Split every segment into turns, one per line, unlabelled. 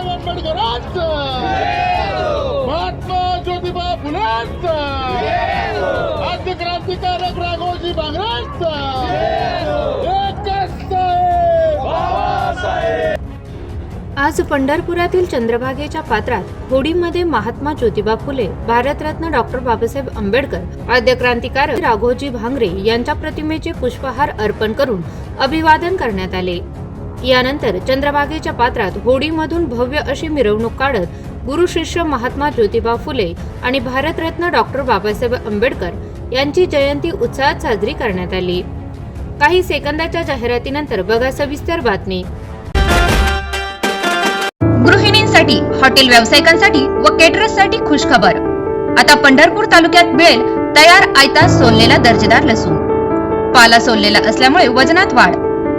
बाबासाहेब आंबेडकरांचं महात्मा ज्योतिबा फुलांचं. आद्य क्रांतिकारक राघोजी बांगरांचं. आज पंढरपुरातील चंद्रभागेच्या पात्रात होडीमध्ये महात्मा ज्योतिबा फुले भारतरत्न डॉक्टर बाबासाहेब आंबेडकर आद्य क्रांतिकारक राघोजी भांगरे यांच्या प्रतिमेचे पुष्पहार अर्पण करून अभिवादन करण्यात आले. यानंतर चंद्रभागेच्या पात्रात होडीमधून भव्य अशी मिरवणूक काढत गुरु शिष्य महात्मा ज्योतिबा फुले आणि भारतरत्न डॉक्टर बाबासाहेब आंबेडकर यांची जयंती उत्साहात साजरी करण्यात आली. काही सेकंदाच्या जाहिरातीनंतर बघा सविस्तर बातमी.
गृहिणींसाठी हॉटेल व्यावसायिकांसाठी व केटरर्ससाठी खुश खबर आता पंढरपूर तालुक्यात मिळेल तयार आयता सोललेला दर्जेदार लसूण. पाला सोललेला असल्यामुळे वजनात वाढ.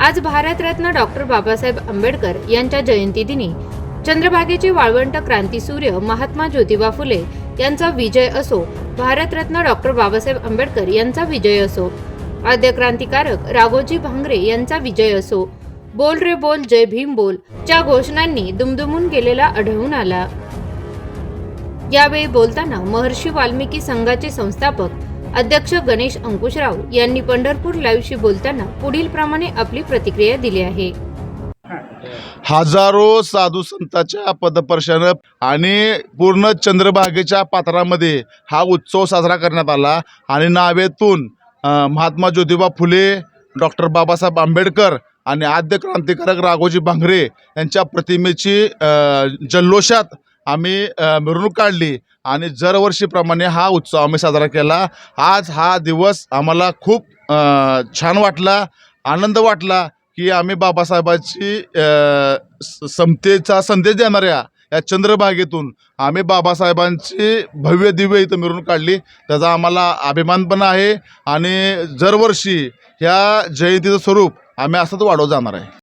आज भारतरत्न डॉक्टर बाबासाहेब आंबेडकर यांच्या जयंतीदिनी चंद्रभागेचे वाळवंट क्रांतीसूर्य महात्मा ज्योतिबा फुले यांचा विजय असो भारतरत्न डॉक्टर बाबासाहेब आंबेडकर यांचा विजय असो आद्य क्रांतिकारक राघोजी भांगरे यांचा विजय असो बोल रे बोल जय भीम बोल च्या घोषणांनी दुमदुमून गेलेला आढळून आला. यावेळी बोलताना महर्षी वाल्मिकी संघाचे संस्थापक अध्यक्ष गणेश अंकुशराव यांनी पंढरपूर लाईव्हशी बोलताना पुढील प्रमाणे आपली प्रतिक्रिया दिली आहे.
हजारो साधू संतांच्या पदपर्शानं आणि पूर्ण चंद्रभागेच्या पात्रामध्ये हा उत्सव साजरा करण्यात आला. आणि नावेतून महात्मा ज्योतिबा फुले डॉक्टर बाबासाहेब आंबेडकर आणि आद्य क्रांतिकारक राघोजी भांगरे यांच्या प्रतिमेची जल्लोषात आम्ही मिरवणूक काढली आणि दरवर्षीप्रमाणे हा उत्सव आम्ही साजरा केला. आज हा दिवस आम्हाला खूप छान वाटला आनंद वाटला की आम्ही बाबासाहेबांची स- समतेचा संदेश देणाऱ्या या चंद्रभागेतून आम्ही बाबासाहेबांची भव्य दिव्य इथं मिरवणूक काढली. त्याचा आम्हाला अभिमान पण आहे आणि दरवर्षी ह्या जयंतीचं स्वरूप आम्ही असंच वाढवत जाणार आहे.